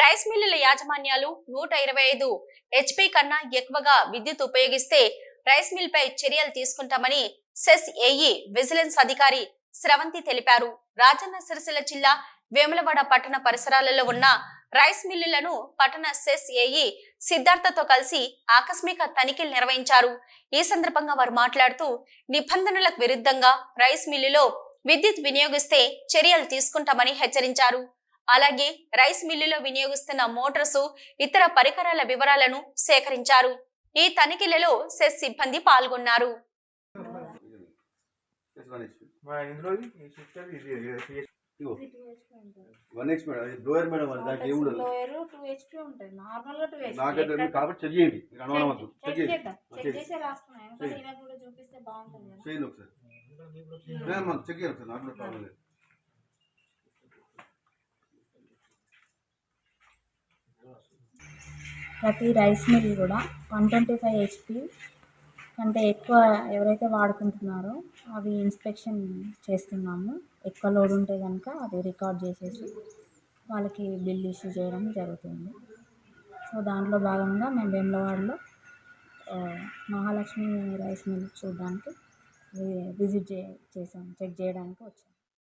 Rice మిల్లుల యాజమాన్యాలు నూట ఇరవై ఐదు హెచ్పి కన్నా ఎక్కువగా విద్యుత్ ఉపయోగిస్తే రైస్ మిల్ పై చర్యలు తీసుకుంటామని సెస్ ఏఈ విజిలెన్స్ అధికారి స్రవంతి తెలిపారు. రాజన్న సిరిసిల్ల జిల్లా వేములవాడ పట్టణ పరిసరాలలో ఉన్న రైస్ మిల్లులను పట్టణ సెస్ ఏఈ సిద్ధార్థతో కలిసి ఆకస్మిక తనిఖీలు నిర్వహించారు. ఈ సందర్భంగా వారు మాట్లాడుతూ నిబంధనలకు విరుద్ధంగా రైస్ మిల్లులో విద్యుత్ వినియోగిస్తే చర్యలు తీసుకుంటామని హెచ్చరించారు. అలాగే రైస్ మిల్లులో వినియోగిస్తున్న మోటార్సు ఇతర పరికరాల వివరాలను సేకరించారు. ఈ తనిఖీలలో సెస్ సిబ్బంది పాల్గొన్నారు. One X madam blower madam దానికి ఏమి ఉండదు నాకైతే కాబట్టి చెక్ చేయండి. చేయండి. చేయండి ఒకసారి. ఒకసారి. నాకు ప్రాబ్లం లేదు. ప్రతి రైస్ మిల్ కూడా వన్ ట్వంటీ ఫైవ్ హెచ్పి కంటే ఎక్కువ ఎవరైతే వాడుకుంటున్నారో అవి ఇన్స్పెక్షన్ చేస్తున్నాము. ఎక్కువ లోడ్ ఉంటే కనుక అది రికార్డ్ చేసేసి వాళ్ళకి బిల్ ఇష్యూ చేయడం జరుగుతుంది. సో దాంట్లో భాగంగా మేము వేములవాడలో మహాలక్ష్మి రైస్ మిల్ చూడడానికి విజిట్ చే చేసాం చెక్ చేయడానికి వచ్చాం